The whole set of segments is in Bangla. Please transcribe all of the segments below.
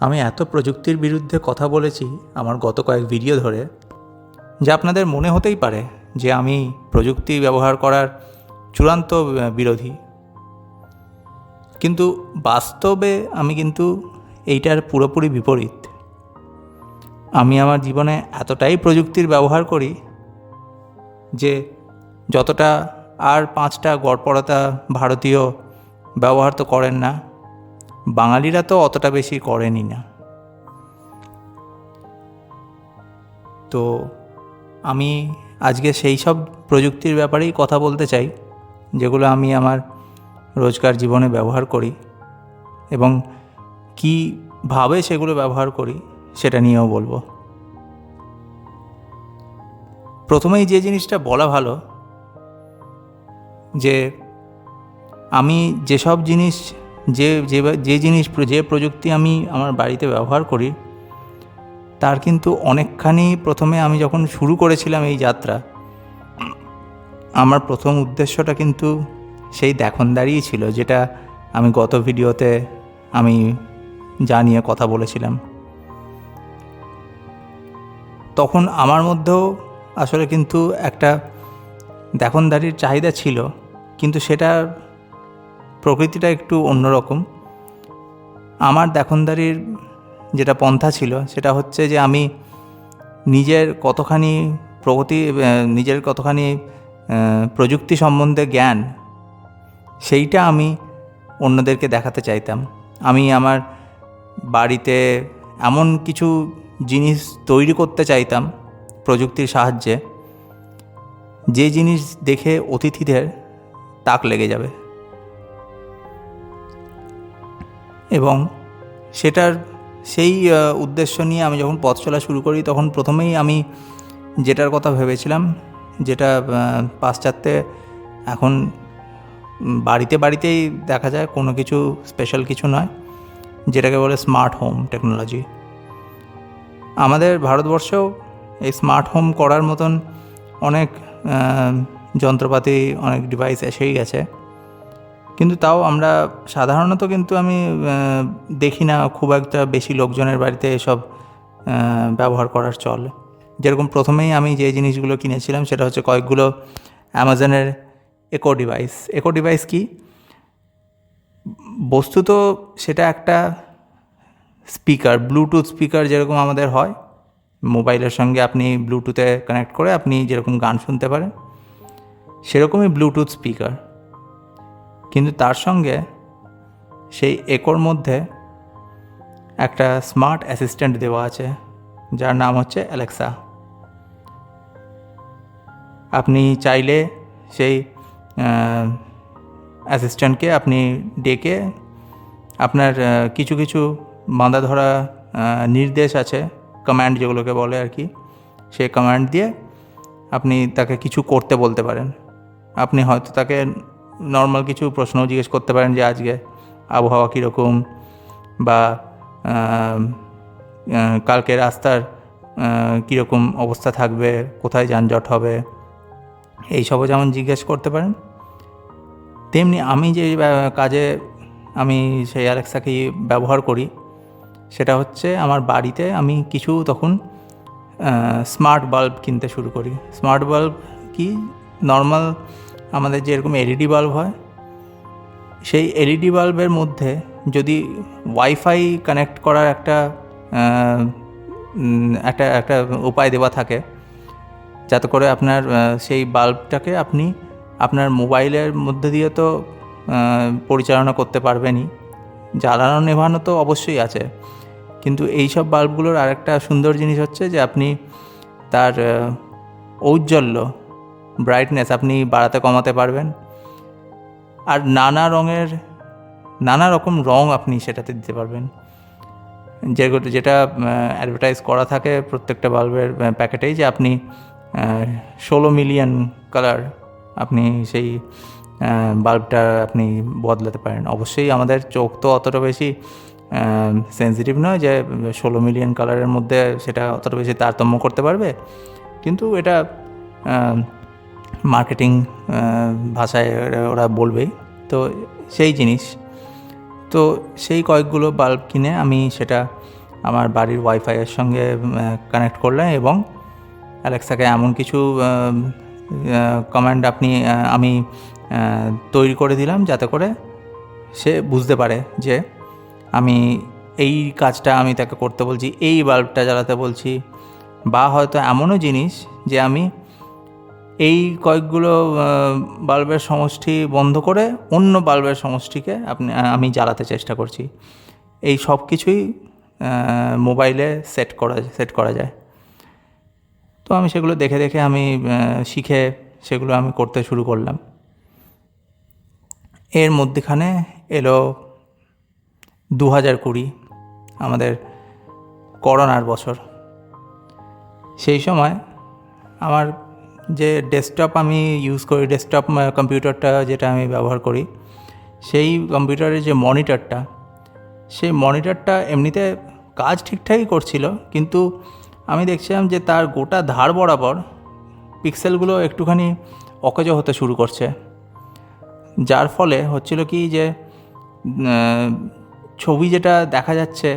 আমি এত প্রযুক্তির বিরুদ্ধে কথা বলেছি আমার গত কয়েক ভিডিও ধরে, যা আপনাদের মনে হতেই পারে যে আমি প্রযুক্তি ব্যবহার করার চূড়ান্ত বিরোধী। কিন্তু বাস্তবে আমি কিন্তু এইটার পুরোপুরি বিপরীত। আমি আমার জীবনে এতটাই প্রযুক্তির ব্যবহার করি যে যতটা আর পাঁচটা গড়পড়তা ভারতীয় ব্যবহার তো করেন না বাঙালিরা তো অতটা বেশি করেনই না। তো আমি আজকে সেই সব প্রযুক্তির ব্যাপারেই কথা বলতে চাই, যেগুলো আমি আমার রোজকার জীবনে ব্যবহার করি এবং কীভাবে সেগুলো ব্যবহার করি সেটা নিয়েও বলব। প্রথমেই যে জিনিসটা বলা ভালো, যে আমি যেসব জিনিস যে যে যে জিনিস, যে প্রযুক্তি আমি আমার বাড়িতে ব্যবহার করি, তার কিন্তু অনেকখানি প্রথমে আমি যখন শুরু করেছিলাম এই যাত্রা, আমার প্রথম উদ্দেশ্যটা কিন্তু সেই দেখনদারিই ছিল, যেটা আমি গত ভিডিওতে আমি যা নিয়ে কথা বলেছিলাম। তখন আমার মধ্যেও আসলে কিন্তু একটা দেখনদারির চাহিদা ছিল, কিন্তু সেটার প্রকৃতিটা একটু অন্যরকম। আমার দেখনদারির যেটা পন্থা ছিল, সেটা হচ্ছে যে আমি নিজের কতখানি প্রগতি নিজের কতখানি প্রযুক্তি সম্বন্ধে জ্ঞান, সেইটা আমি অন্যদেরকে দেখাতে চাইতাম। আমি আমার বাড়িতে এমন কিছু জিনিস তৈরি করতে চাইতাম প্রযুক্তির সাহায্যে, যে জিনিস দেখে অতিথিদের তাক লেগে যাবে। এবং সেটার সেই উদ্দেশ্য নিয়ে আমি যখন পথ চলা শুরু করি, তখন প্রথমেই আমি যেটার কথা ভেবেছিলাম, যেটা পাশ্চাত্যে এখন বাড়িতে বাড়িতেই দেখা যায়, কোনো কিছু স্পেশাল কিছু নয়, যেটাকে বলে স্মার্ট হোম টেকনোলজি আমাদের ভারতবর্ষেও এই স্মার্ট হোম করার মতন অনেক যন্ত্রপাতি, অনেক ডিভাইস এসেই গেছে। কিন্তু তাও আমরা সাধারণত কিন্তু আমি দেখি না খুব একটা বেশি লোকজনের বাড়িতে এসব ব্যবহার করার চল। যেরকম প্রথমেই আমি যে জিনিসগুলো কিনেছিলাম সেটা হচ্ছে কয়েকগুলো অ্যামাজনের একো ডিভাইস একো ডিভাইস কি? বস্তুত সেটা একটা স্পিকার ব্লুটুথ স্পিকার যেরকম আমাদের হয়, মোবাইলের সঙ্গে আপনি ব্লুটুথে কানেক্ট করে আপনি যেরকম গান শুনতে পারেন, সেরকমই ব্লুটুথ স্পিকার কিন্তু তার সঙ্গে সেই একর মধ্যে একটা স্মার্ট অ্যাসিস্ট্যান্ট দেওয়া আছে, যার নাম হচ্ছে অ্যালেক্সা। আপনি চাইলে সেই অ্যাসিস্ট্যান্টকে আপনি ডেকে আপনার কিছু কিছু বাঁধা ধরা নির্দেশ আছে, কমান্ড যেগুলোকে বলে আর কি সেই কমান্ড দিয়ে আপনি তাকে কিছু করতে বলতে পারেন। আপনি হয়তো তাকে নর্মাল কিছু প্রশ্নও জিজ্ঞেস করতে পারেন যে আজকে আবহাওয়া কীরকম বা কালকে রাস্তার কীরকম অবস্থা থাকবে, কোথায় যানজট হবে, এইসবও যেমন জিজ্ঞেস করতে পারেন। তেমনি আমি যে কাজে আমি সেই অ্যালেক্সাকে ব্যবহার করি, সেটা হচ্ছে আমার বাড়িতে আমি কিছু তখন স্মার্ট বাল্ব কিনতে শুরু করি। স্মার্ট বাল্ব কি? নর্মাল আমাদের যেরকম এলইডি বাল্ব হয়, সেই এলইডি বাল্বের মধ্যে যদি ওয়াইফাই কানেক্ট করার একটা একটা একটা উপায় দেওয়া থাকে, যাতে করে আপনার সেই বাল্বটাকে আপনি আপনার মোবাইলের মধ্যে দিয়ে তো পরিচালনা করতে পারবেনই। জ্বালানো নেভানো তো অবশ্যই আছে। কিন্তু এই সব বাল্বগুলোর আরেকটা সুন্দর জিনিস হচ্ছে যে আপনি তার ঔজ্জ্বল্য ব্রাইটনেস আপনি বাড়াতে কমাতে পারবেন। আর নানা রঙের, নানা রকম রং আপনি সেটাতে দিতে পারবেন। যেগুলো যেটা অ্যাডভার্টাইজ করা থাকে প্রত্যেকটা বাল্বের প্যাকেটেই যে আপনি ষোলো মিলিয়ন কালার আপনি সেই বাল্বটা আপনি বদলাতে পারেন। অবশ্যই আমাদের চোখ তো অতটা বেশি সেন্সিটিভ নয় যে, ষোলো মিলিয়ন কালারের মধ্যে সেটা অতটা বেশি তারতম্য করতে পারবে। কিন্তু এটা মার্কেটিং ভাষায় ওরা- বলবেই তো সেই জিনিস। তো সেই কয়েকগুলো বাল্ব কিনে আমি সেটা আমার বাড়ির ওয়াইফাইয়ের সঙ্গে কানেক্ট করলাম এবং অ্যালেক্সাকে এমন কিছু কমান্ড আপনি আমি তৈরি করে দিলাম যাতে করে সে বুঝতে পারে যে আমি এই কাজটা আমি তাকে করতে বলছি, এই বাল্বটা জ্বালাতে বলছি। বা হয়তো এমনও জিনিস যে আমি এই কয়েকগুলো বাল্বের সমষ্টি বন্ধ করে অন্য বাল্বের সমষ্টিকে আপনি আমি জ্বালাতে চেষ্টা করছি। এই সব কিছুই মোবাইলে সেট করা সেট করা যায়। তো আমি সেগুলো দেখে দেখে আমি শিখে সেগুলো আমি করতে শুরু করলাম। এর মধ্যেখানে এলো দু হাজার কুড়ি, আমাদের করোনার বছর। সেই সময় আমার যে ডেস্কটপ আমি ইউজ করি ডেস্কটপ কম্পিউটারটা যেটা আমি ব্যবহার করি, সেই কম্পিউটারের যে মনিটরটা সেই মনিটরটা এমনিতে কাজ ঠিকঠাকই করছিল, কিন্তু আমি দেখছিলাম যে তার গোটা ধার বরাবর পিক্সেলগুলো একটুখানি অকেজো হতে শুরু করছে। যার ফলে হচ্ছিল কি যে ছবি যেটা দেখা যাচ্ছে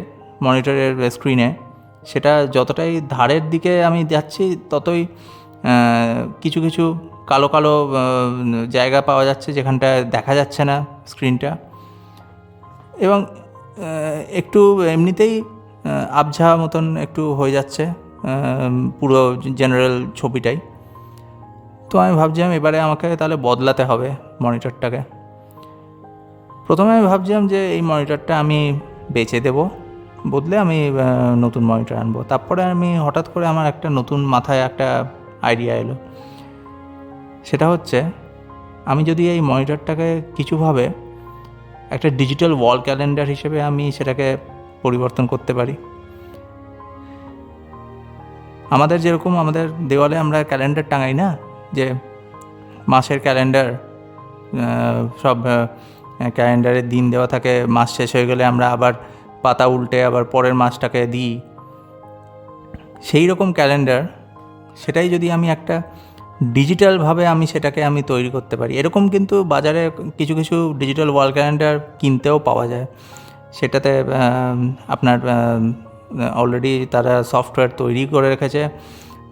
মনিটরের স্ক্রিনে সেটা যতটাই ধারের দিকে আমি যাচ্ছি, ততই কিছু কিছু কালো কালো জায়গা পাওয়া যাচ্ছে যেখানটায় দেখা যাচ্ছে না স্ক্রিনটা। এবং একটু এমনিতেই আবঝা মতন একটু হয়ে যাচ্ছে পুরো জেনারেল ছবিটাই। তো আমি ভাবছিলাম এবারে আমাকে তাহলে বদলাতে হবে মনিটরটাকে। প্রথমে আমি ভাবছিলাম যে এই মনিটরটা আমি বেচে দেব, বদলে আমি নতুন মনিটর আনব। তারপরে আমি হঠাৎ করে আমার একটা নতুন মাথায় একটা আইডিয়া এলো। সেটা হচ্ছে, আমি যদি এই মনিটরটাকে কিছুভাবে একটা ডিজিটাল ওয়াল ক্যালেন্ডার হিসেবে আমি সেটাকে পরিবর্তন করতে পারি। আমাদের যেরকম আমাদের দেওয়ালে আমরা ক্যালেন্ডার টাঙাই না, যে মাসের ক্যালেন্ডার সব ক্যালেন্ডারের দিন দেওয়া থাকে, মাস শেষ হয়ে গেলে আমরা আবার পাতা উল্টে আবার পরের মাসটাকে দিই। সেই রকম ক্যালেন্ডার সেটাই যদি আমি একটা ডিজিটালভাবে আমি সেটাকে আমি তৈরি করতে পারি। এরকম কিন্তু বাজারে কিছু কিছু ডিজিটাল ওয়াল ক্যালেন্ডার কিনতেও পাওয়া যায়। সেটাতে আপনার অলরেডি তারা সফটওয়্যার তৈরি করে রেখেছে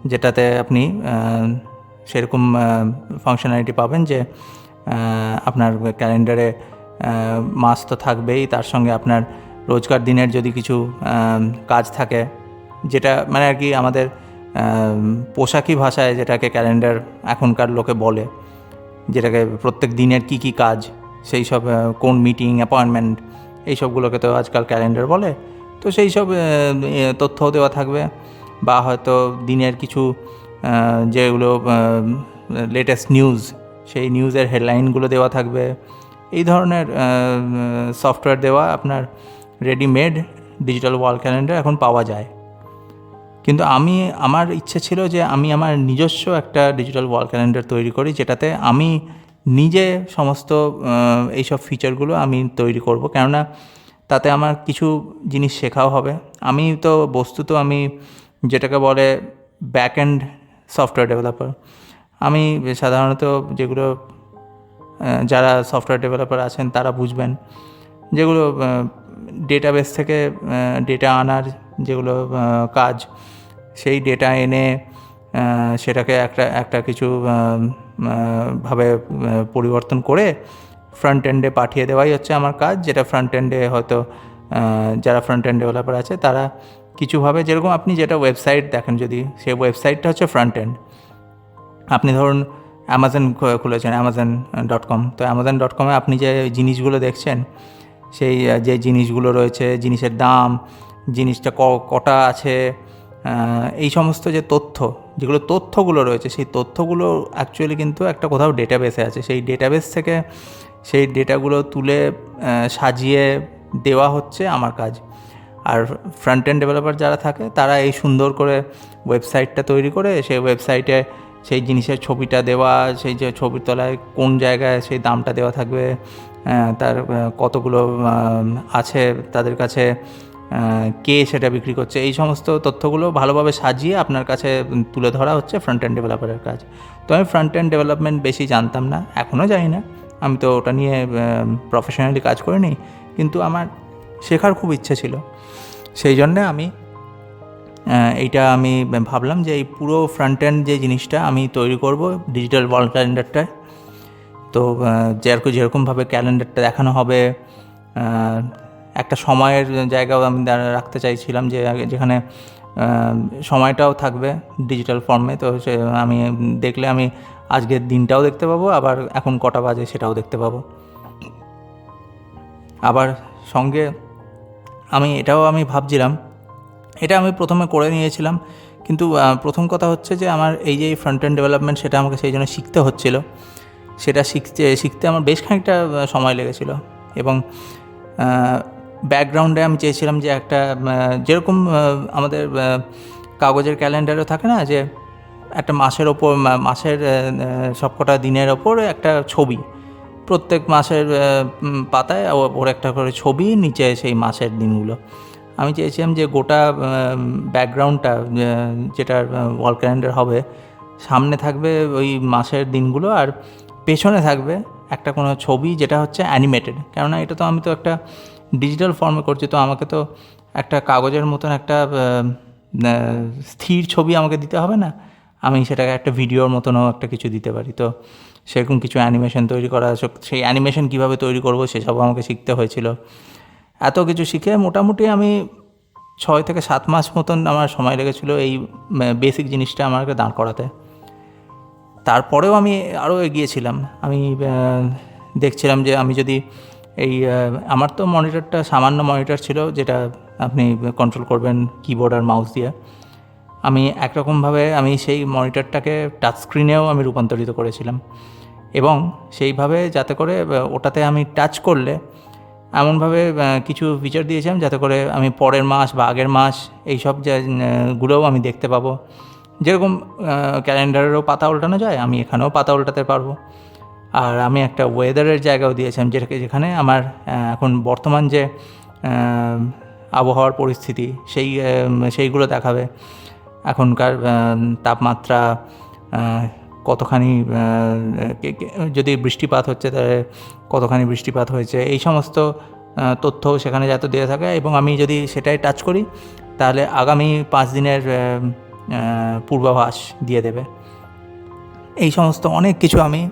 যেটাতে আপনি সেরকম ফাংশনালিটি পাবেন যে আপনার ক্যালেন্ডারে মাস তো থাকবেই তার সঙ্গে আপনার রোজকার দিনের যদি কিছু কাজ থাকে যেটা মানে আর কি আমাদের আম, পোশাকি ভাষায় যেটাকে ক্যালেন্ডার এখনকার লোকে বলে, যেটাকে প্রত্যেক দিনের কি কি কাজ, সেই সব কোন মিটিং অ্যাপয়েন্টমেন্ট এই সবগুলোকে তো আজকাল ক্যালেন্ডার বলে। তো সেই সব তথ্যও দেওয়া থাকবে। বা হয়তো দিনের কিছু যেগুলো লেটেস্ট নিউজ সেই নিউজের হেডলাইনগুলো দেওয়া থাকবে। এই ধরনের সফটওয়্যার দেওয়া আপনার রেডিমেড ডিজিটাল ওয়াল ক্যালেন্ডার এখন পাওয়া যায়। কিন্তু আমি, আমার ইচ্ছে ছিল যে আমি আমার নিজস্ব একটা ডিজিটাল ওয়াল ক্যালেন্ডার তৈরি করি, যেটাতে আমি নিজে সমস্ত এইসব ফিচারগুলো আমি তৈরি করব। কেননা তাতে আমার কিছু জিনিস শেখাও হবে। আমি তো বস্তুত আমি যেটাকে বলে ব্যাক এন্ড সফটওয়্যার ডেভেলপার আমি সাধারণত যেগুলো যারা সফটওয়্যার ডেভেলপার আছেন তারা বুঝবেন। যেগুলো ডেটাবেস থেকে ডেটা আনার যেগুলো কাজ, সেই ডেটা এনে সেটাকে একটা একটা কিছু ভাবে পরিবর্তন করে ফ্রন্ট এন্ডে পাঠিয়ে দেওয়াই হচ্ছে আমার কাজ। যেটা ফ্রন্ট এন্ডে হয়তো যারা ফ্রন্ট এন্ড ডেভেলপার আছে, তারা কিছুভাবে যেরকম আপনি যেটা ওয়েবসাইট দেখেন যদি, সেই ওয়েবসাইটটা হচ্ছে ফ্রন্ট এন্ড আপনি ধরুন অ্যামাজন খুলেছেন অ্যামাজন ডট কম তো অ্যামাজন ডট কমে আপনি যে জিনিসগুলো দেখছেন, সেই যে জিনিসগুলো রয়েছে, জিনিসের দাম জিনিসটা কটা আছে এই সমস্ত যে তথ্য, যেগুলো তথ্যগুলো রয়েছে, সেই তথ্যগুলো অ্যাকচুয়ালি কিন্তু একটা কোথাও ডেটাবেসে আছে। সেই ডেটাবেস থেকে সেই ডেটাগুলো তুলে সাজিয়ে দেওয়া হচ্ছে আমার কাজ। আর ফ্রন্ট এন্ড ডেভেলপার যারা থাকে, তারা এই সুন্দর করে ওয়েবসাইটটা তৈরি করে, সেই ওয়েবসাইটে সেই জিনিসের ছবিটা দেওয়া, সেই যে ছবির তলায় কোন জায়গায় সেই দামটা দেওয়া থাকবে তার কতগুলো আছে তাদের কাছে কে সেটা বিক্রি করছে, এই সমস্ত তথ্যগুলো ভালোভাবে সাজিয়ে আপনার কাছে তুলে ধরা হচ্ছে ফ্রন্ট এন্ড ডেভেলপারের কাজ। তো আমি ফ্রন্ট এন্ড ডেভেলপমেন্ট বেশি জানতাম না এখনও জানি না। আমি তো ওটা নিয়ে প্রফেশনালি কাজ করিনি, কিন্তু আমার শেখার খুব ইচ্ছে ছিল। সেই জন্যে আমি এইটা আমি ভাবলাম যে এই পুরো ফ্রন্ট এন্ড যে জিনিসটা আমি তৈরি করব ডিজিটাল ওয়াল ক্যালেন্ডারটায় তো যেরকম যেরকমভাবে ক্যালেন্ডারটা দেখানো হবে একটা সময়ের জায়গাও আমি রাখতে চাইছিলাম যে যেখানে সময়টাও থাকবে ডিজিটাল ফর্মে। তো সে, আমি দেখলে আমি আজকের দিনটাও দেখতে পাবো, আবার এখন কটা বাজে সেটাও দেখতে পাবো। আবার সঙ্গে আমি এটাও আমি ভাবছিলাম, এটা আমি প্রথমে করে নিয়েছিলাম, কিন্তু প্রথম কথা হচ্ছে যে আমার এই যে ফ্রন্ট এন্ড ডেভেলপমেন্ট সেটা আমাকে সেই জন্য শিখতে হচ্ছিল। সেটা শিখতে শিখতে আমার বেশ খানিকটা সময় লেগেছিল। এবং ব্যাকগ্রাউন্ডে আমি চেয়েছিলাম যে একটা যেরকম আমাদের কাগজের ক্যালেন্ডারও থাকে না যে একটা মাসের ওপর মাসের সবকটা দিনের ওপর একটা ছবি। প্রত্যেক মাসের পাতায় ওর একটা করে ছবি নিচে সেই মাসের দিনগুলো। আমি চেয়েছিলাম যে গোটা ব্যাকগ্রাউন্ডটা যেটা ওয়াল ক্যালেন্ডার হবে, সামনে থাকবে ওই মাসের দিনগুলো আর পেছনে থাকবে একটা কোনো ছবি যেটা হচ্ছে অ্যানিমেটেড কেননা এটা তো আমি তো একটা ডিজিটাল ফর্মে করছি, তো আমাকে তো একটা কাগজের মতন একটা স্থির ছবি আমাকে দিতে হবে না? আমি সেটাকে একটা ভিডিওর মতনও একটা কিছু দিতে পারি। তো সেরকম কিছু অ্যানিমেশন তৈরি করা সেই অ্যানিমেশন কীভাবে তৈরি করব সেসব আমাকে শিখতে হয়েছিল। এত কিছু শিখে মোটামুটি আমি ছয় থেকে সাত মাস মতন আমার সময় লেগেছিলো এই বেসিক জিনিসটা আমাকে দাঁড় করাতে। তারপরেও আমি আরও এগিয়েছিলাম আমি দেখছিলাম যে আমি যদি এই আমার তো মনিটরটা সামান্য মনিটর ছিল, যেটা আপনি কন্ট্রোল করবেন কিবোর্ড আর মাউস দিয়ে। আমি একরকমভাবে আমি সেই মনিটরটাকে টাচ স্ক্রিনেও আমি রূপান্তরিত করেছিলাম। এবং সেইভাবে যাতে করে ওটাতে আমি টাচ করলে এমনভাবে কিছু ফিচার দিয়েছিলাম, যাতে করে আমি পরের মাস বা আগের মাস এইসব গুলোও আমি দেখতে পাবো। যেরকম ক্যালেন্ডারেরও পাতা উল্টানো যায়, আমি এখানেও পাতা উল্টাতে পারব। আর আমি একটা ওয়েদারের জায়গাও দিয়েছিলাম যেটাকে, যেখানে আমার এখন বর্তমান যে আবহাওয়ার পরিস্থিতি, সেই সেইগুলো দেখাবে। এখনকার তাপমাত্রা কতখানি যদি বৃষ্টিপাত হচ্ছে, তাহলে কতখানি বৃষ্টিপাত হয়েছে, এই সমস্ত তথ্য সেখানে যাতে দেওয়া থাকে। এবং আমি যদি সেটাই টাচ করি, তাহলে আগামী পাঁচ দিনের পূর্বাভাস দিয়ে দেবে। এই সমস্ত অনেক কিছু আমি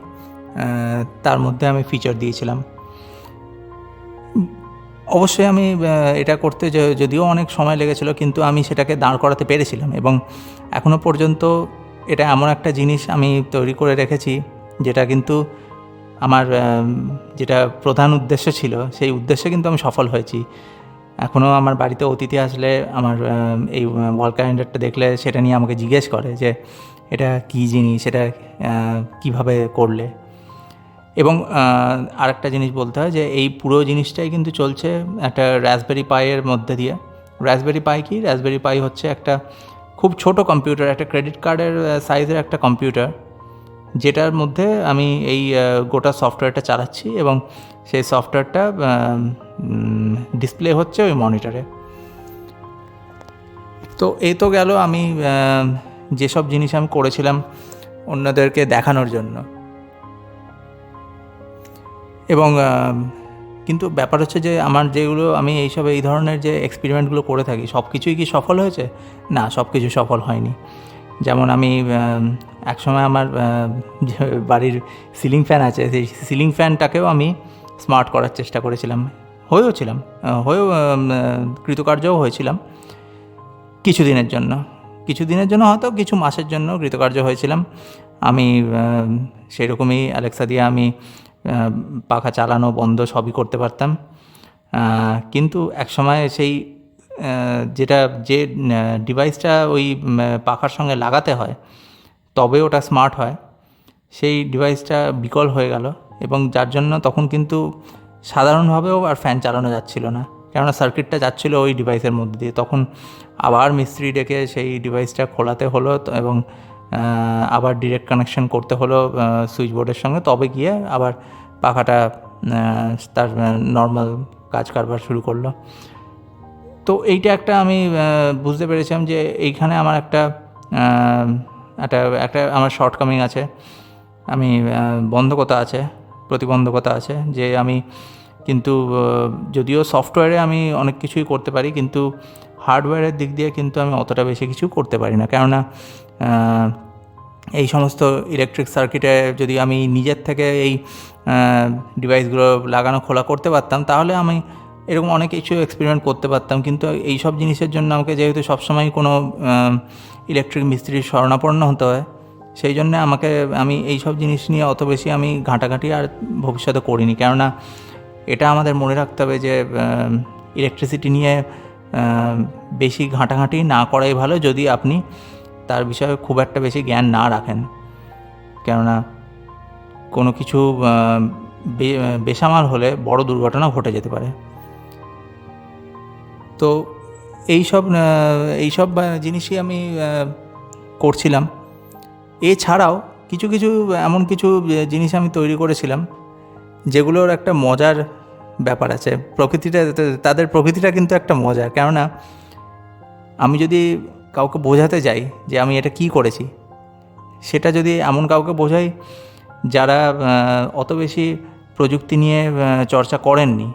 তার মধ্যে আমি ফিচার দিয়েছিলাম। অবশ্যই আমি এটা করতে যদিও অনেক সময় লেগেছিল, কিন্তু আমি সেটাকে দাঁড় করাতে পেরেছিলাম এবং এখনও পর্যন্ত এটা এমন একটা জিনিস আমি তৈরি করে রেখেছি, যেটা কিন্তু আমার যেটা প্রধান উদ্দেশ্য ছিল, সেই উদ্দেশ্যে কিন্তু আমি সফল হয়েছি। এখনও আমার বাড়িতে অতিথি আসলে আমার এই ওয়াল ক্যালেন্ডারটা দেখলে সেটা নিয়ে আমাকে জিজ্ঞেস করে যে, এটা কী জিনিস? এটা কীভাবে করলে? এবং আর একটা জিনিস বলতে হয় যে এই পুরো জিনিসটাই কিন্তু চলছে একটা রাসবেরি পাইয়ের মধ্যে দিয়ে। রাসবেরি পাই কি? রাসবেরি পাই হচ্ছে একটা খুব ছোট কম্পিউটার একটা ক্রেডিট কার্ডের সাইজের একটা কম্পিউটার যেটার মধ্যে আমি এই গোটা সফটওয়্যারটা চালাচ্ছি এবং সেই সফটওয়্যারটা ডিসপ্লে হচ্ছে ওই মনিটরে তো এই তো গেল আমি যেসব জিনিস আমি করেছিলাম অন্যদেরকে দেখানোর জন্য। এবং কিন্তু ব্যাপার হচ্ছে যে আমার যেগুলো, আমি এইসব, এই ধরনের যে এক্সপেরিমেন্টগুলো করে থাকি সব কিছুই কি সফল হয়েছে? না সব কিছু সফল হয়নি। যেমন আমি একসময় আমার বাড়ির সিলিং ফ্যান আছে, সেই সিলিং ফ্যানটাকেও আমি স্মার্ট করার চেষ্টা করেছিলাম। হয়েও ছিলাম হয়েও কৃতকার্যও হয়েছিলাম কিছুদিনের জন্য। কিছুদিনের জন্য হয়তো কিছু মাসের জন্য কৃতকার্য হয়েছিলাম। আমি সেরকমই অ্যালেক্সা দিয়ে আমি পাখা চালানো, বন্ধ সবই করতে পারতাম। কিন্তু একসময় সেই যেটা, যে ডিভাইসটা ওই পাখার সঙ্গে লাগাতে হয়, তবে ওটা স্মার্ট হয়। সেই ডিভাইসটা বিকল হয়ে গেল এবং যার জন্য তখন কিন্তু সাধারণভাবেও আর ফ্যান চালানো যাচ্ছিল না। কেননা সার্কিটটা যাচ্ছিল ওই ডিভাইসের মধ্যে দিয়ে। তখন আবার মিস্ত্রি ডেকে সেই ডিভাইসটা খোলাতে হলো এবং আবার ডিরেক্ট কানেকশন করতে হলো সুইচ বোর্ডের সঙ্গে। তবে গিয়ে আবার পাখাটা তার নর্মাল কাজ কারবার শুরু করল। তো এইটা একটা আমি বুঝতে পেরেছিলাম যে এইখানে আমার একটা একটা একটা আমার শর্টকামিং আছে। আমি বন্ধকতা আছে, প্রতিবন্ধকতা আছে, যে আমি কিন্তু যদিও সফটওয়্যারে আমি অনেক কিছুই করতে পারি, কিন্তু হার্ডওয়্যারের দিক দিয়ে কিন্তু আমি অতটা বেশি কিছু করতে পারি না। কেননা এই সমস্ত ইলেকট্রিক সার্কিটে যদি আমি নিজের থেকে এই ডিভাইসগুলো লাগানো, খোলা করতে পারতাম, তাহলে আমি এরকম অনেক কিছু এক্সপেরিমেন্ট করতে পারতাম। কিন্তু এই সব জিনিসের জন্য আমাকে যেহেতু সবসময় কোনো ইলেকট্রিক মিস্ত্রির শরণাপন্ন হতে হয়, সেই জন্য আমাকে, আমি এই সব জিনিস নিয়ে অত বেশি আমি ঘাঁটাঘাঁটি আর ভবিষ্যতে করিনি। কেননা এটা আমাদের মনে রাখতে হবে যে ইলেকট্রিসিটি নিয়ে বেশি ঘাঁটাঘাঁটি না করাই ভালো। যদি আপনি তার বিষয়ে খুব একটা বেশি জ্ঞান না রাখেন। কেননা কোনো কিছু বেসামাল হলে বড় দুর্ঘটনা ঘটে যেতে পারে। তো এইসব এইসব জিনিসই আমি করছিলাম। এছাড়াও কিছু কিছু, এমন কিছু জিনিস আমি তৈরি করেছিলাম, যেগুলোর একটা মজার ব্যাপার আছে। প্রকৃতিটা, তাদের প্রকৃতিটা কিন্তু একটা মজার কেননা আমি যদি কাউকে বোঝাতে যাই যে আমি এটা কি করেছি। সেটা যদি এমন কাউকে বোঝাই যারা অত বেশি প্রযুক্তি নিয়ে চর্চা করেননি,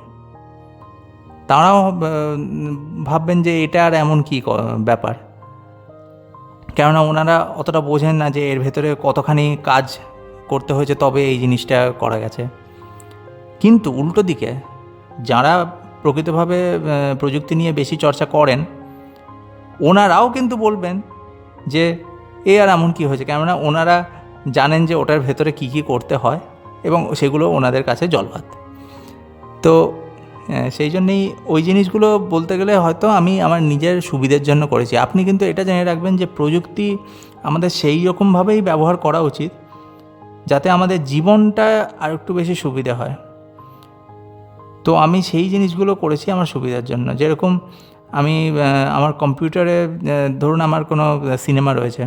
তারাও ভাববেন যে এটা আর এমন কি ব্যাপার। কেননা ওনারা অতটা বোঝেন না যে এর ভেতরে কতখানি কাজ করতে হয়েছে তবে এই জিনিসটা করা গেছে। কিন্তু উল্টো দিকে যারা প্রকৃতভাবে প্রযুক্তি নিয়ে বেশি চর্চা করেন ওনারাও কিন্তু বলবেন যে, এ আর এমন কী হয়েছে? কেননা ওনারা জানেন যে ওটার ভেতরে কী কী করতে হয় এবং সেগুলো ওনাদের কাছে জলভাত তো সেই জন্যেই ওই জিনিসগুলো বলতে গেলে হয়তো আমি আমার নিজের সুবিধের জন্য করেছি। আপনি কিন্তু এটা জেনে রাখবেন যে প্রযুক্তি আমাদের সেই রকমভাবেই ব্যবহার করা উচিত যাতে আমাদের জীবনটা আর একটু বেশি সুবিধে হয়। তো আমি সেই জিনিসগুলো করেছি আমার সুবিধার জন্য। যেরকম আমি আমার কম্পিউটারে ধরুন আমার কোনো সিনেমা রয়েছে।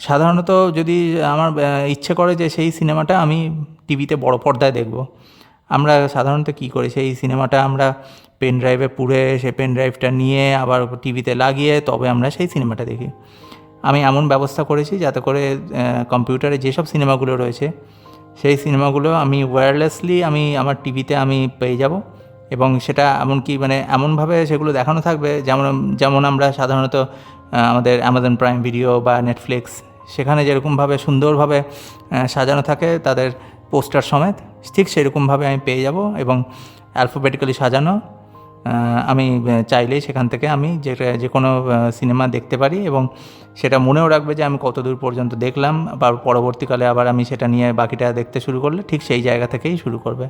সাধারণত যদি আমার ইচ্ছে করে যে সেই সিনেমাটা আমি টিভিতে বড় পর্দায় দেখব। আমরা সাধারণত কী করি? সেই সিনেমাটা আমরা পেন ড্রাইভে পুড়ে সেই পেন ড্রাইভটা নিয়ে আবার টিভিতে লাগিয়ে তবে আমরা সেই সিনেমাটা দেখি। আমি এমন ব্যবস্থা করেছি যাতে করে কম্পিউটারে যেসব সিনেমাগুলো রয়েছে, সেই সিনেমাগুলো আমি ওয়্যারলেসলি আমি আমার টিভিতে আমি পেয়ে যাব। এবং সেটা এমনকি মানে এমনভাবে সেগুলো দেখানো থাকবে যেমন যেমন আমরা সাধারণত আমাদের অ্যামাজন প্রাইম ভিডিও বা নেটফ্লিক্স সেখানে যেরকমভাবে সুন্দরভাবে সাজানো থাকে তাদের পোস্টার সমেত, ঠিক সেরকমভাবে আমি পেয়ে যাব এবং অ্যালফাবেটিক্যালি সাজানো আমি চাইলেই সেখান থেকে আমি যে যে কোনো সিনেমা দেখতে পারি এবং সেটা মনেও রাখবে যে আমি কত দূর পর্যন্ত দেখলাম বা পরবর্তীকালে আবার আমি সেটা নিয়ে বাকিটা দেখতে শুরু করলে ঠিক সেই জায়গা থেকেই শুরু করবে।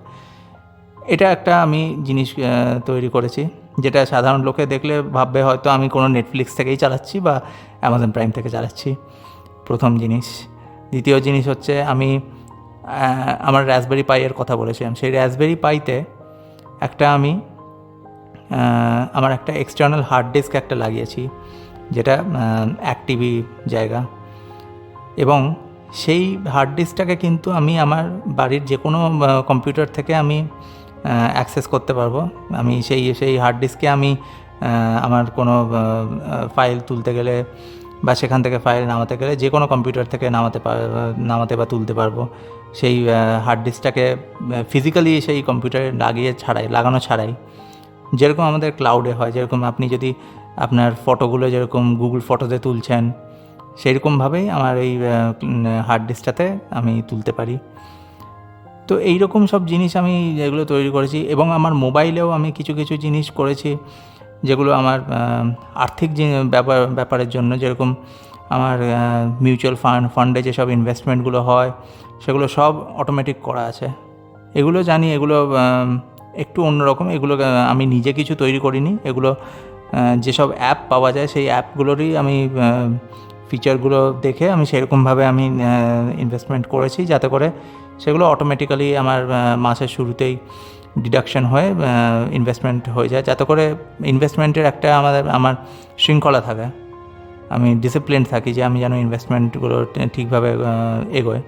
এটা একটা আমি জিনিস তৈরি করেছি, যেটা সাধারণ লোকে দেখলে ভাববে হয়তো আমি কোনো নেটফ্লিক্স থেকেই চালাচ্ছি বা অ্যামাজন প্রাইম থেকে চালাচ্ছি। প্রথম জিনিস। দ্বিতীয় জিনিস হচ্ছে আমি আমার র্যাসবেরি পাইয়ের কথা বলেছিলাম। সেই র্যাসবেরি পাইতে একটা আমি আমার একটা এক্সটার্নাল হার্ড ডিস্ক একটা লাগিয়েছি, যেটা এক টিবি জায়গা। এবং সেই হার্ড ডিস্কটাকে কিন্তু আমি আমার বাড়ির যে কোনো কম্পিউটার থেকে আমি অ্যাক্সেস করতে পারব। আমি সেই সেই হার্ড ডিস্কে আমি আমার কোনো ফাইল তুলতে গেলে বা সেখান থেকে ফাইল নামাতে গেলে যে কোনো কম্পিউটার থেকে নামাতে নামাতে বা তুলতে পারব। সেই হার্ড ডিস্কটাকে ফিজিক্যালি সেই কম্পিউটারে লাগিয়ে ছাড়াই, লাগানো ছাড়াই। যেরকম আমাদের ক্লাউডে হয়, যেরকম আপনি যদি আপনার ফটোগুলো যেরকম গুগল ফটোতে তুলছেন, সেরকমভাবেই আমার এই হার্ড ডিস্কটাতে আমি তুলতে পারি। তো এই রকম সব জিনিস আমি যেগুলো তৈরি করেছি এবং আমার মোবাইলেও আমি কিছু কিছু জিনিস করেছি যেগুলো আমার আর্থিক ব্যাপার, ব্যাপারের জন্য যেরকম আমার মিউচুয়াল ফান্ড ফান্ডে যেসব ইনভেস্টমেন্টগুলো হয় সেগুলো সব অটোমেটিক করা আছে। এগুলো জানি, এগুলো একটু অন্যরকম, এগুলো আমি নিজে কিছু তৈরি করিনি। এগুলো যেসব অ্যাপ পাওয়া যায় সেই অ্যাপগুলোরই আমি ফিচারগুলো দেখে আমি সেরকমভাবে আমি ইনভেস্টমেন্ট করেছি যাতে করে সেগুলো অটোমেটিক্যালি আমার মাসের শুরুতেই ডিডাকশন হয়ে ইনভেস্টমেন্ট হয়ে যায়। যাতে করে ইনভেস্টমেন্টের একটা আমাদের, আমার শৃঙ্খলা থাকে। আমি ডিসিপ্লিন থাকি যে আমি যেন ইনভেস্টমেন্টগুলো ঠিকভাবে এগোয়।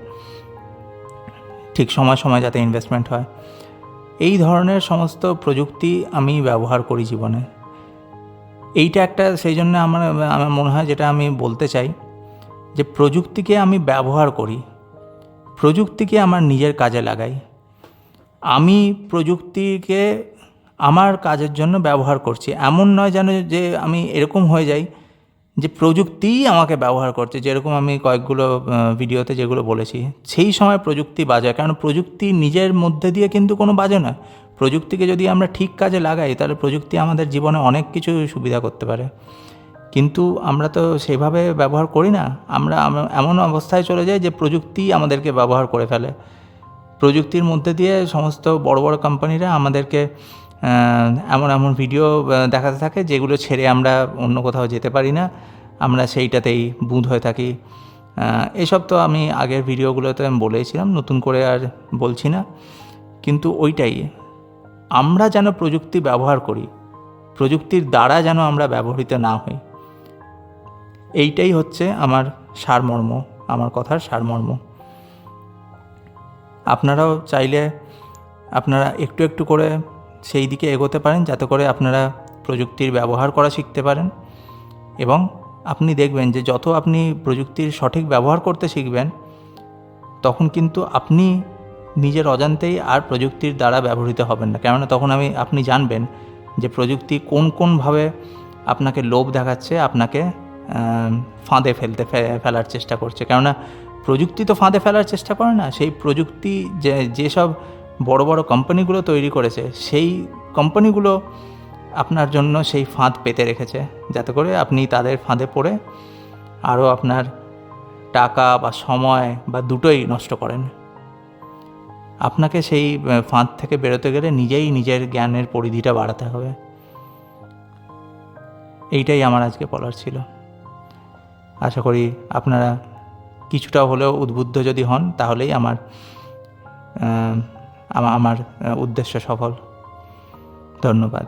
ঠিক সময় সময় যাতে ইনভেস্টমেন্ট হয়। এই ধরনের সমস্ত প্রযুক্তি আমি ব্যবহার করি জীবনে। এইটা একটা, সেই জন্য আমার আমার মনে হয় যেটা আমি বলতে চাই যে প্রযুক্তিকে আমি ব্যবহার করি। প্রযুক্তিকে আমার নিজের কাজে লাগাই। আমি প্রযুক্তিকে আমার কাজের জন্য ব্যবহার করছি। এমন নয় যেন যে আমি এরকম হয়ে যাই যে প্রযুক্তিই আমাকে ব্যবহার করছে, যেরকম আমি কয়েকগুলো ভিডিওতে যেগুলো বলেছি। সেই সময় প্রযুক্তি বাজে, কারণ প্রযুক্তি নিজের মধ্যে দিয়ে কিন্তু কোনো বাজে না প্রযুক্তিকে যদি আমরা ঠিক কাজে লাগাই, তাহলে প্রযুক্তি আমাদের জীবনে অনেক কিছু সুবিধা করতে পারে। কিন্তু আমরা তো সেভাবে ব্যবহার করি না। আমরা এমন অবস্থায় চলে যাই যে প্রযুক্তি আমাদেরকে ব্যবহার করে ফেলে। প্রযুক্তির মধ্যে দিয়ে সমস্ত বড় বড় কোম্পানিরা আমাদেরকে এমন এমন ভিডিও দেখাতে থাকে যেগুলো ছেড়ে আমরা অন্য কোথাও যেতে পারি না। আমরা সেইটাতেই বুঁদ হয়ে থাকি। এসব তো আমি আগের ভিডিওগুলোতে আমি বলেছিলাম, নতুন করে আর বলছি না। কিন্তু ওইটাই, আমরা যেন প্রযুক্তি ব্যবহার করি, প্রযুক্তির দ্বারা যেন আমরা ব্যবহৃত না হই। এইটাই হচ্ছে আমার সারমর্ম, আমার কথার সারমর্ম। আপনারাও চাইলে আপনারা একটু একটু করে সেই দিকে এগোতে পারেন, যাতে করে আপনারা প্রযুক্তির ব্যবহার করা শিখতে পারেন। এবং আপনি দেখবেন যে যত আপনি প্রযুক্তির সঠিক ব্যবহার করতে শিখবেন, তখন কিন্তু আপনি নিজের অজান্তেই আর প্রযুক্তির দ্বারা ব্যবহৃত হবেন না। কেননা তখন আমি, আপনি জানবেন যে প্রযুক্তি কোন কোনভাবে আপনাকে লোভ দেখাচ্ছে, আপনাকে ফাঁদে ফেলতে ফেলার চেষ্টা করছে। কেননা প্রযুক্তি তো ফাঁদে ফেলার চেষ্টা করে না, সেই প্রযুক্তি যে, যেসব বড় বড় কোম্পানিগুলো তৈরি করেছে, সেই কোম্পানিগুলো আপনার জন্য সেই ফাঁদ পেতে রেখেছে। যাতে করে আপনি তাদের ফাঁদে পড়ে আরও আপনার টাকা বা সময় বা দুটোই নষ্ট করেন। আপনাকে সেই ফাঁদ থেকে বেরোতে গেলে নিজেই নিজের জ্ঞানের পরিধিটা বাড়াতে হবে। এইটাই আমার আজকে বলার ছিল। আশা করি আপনারা কিছুটা হলেও উদ্বুদ্ধ যদি হন তাহলেই আমার আমার উদ্দেশ্য সফল। ধন্যবাদ।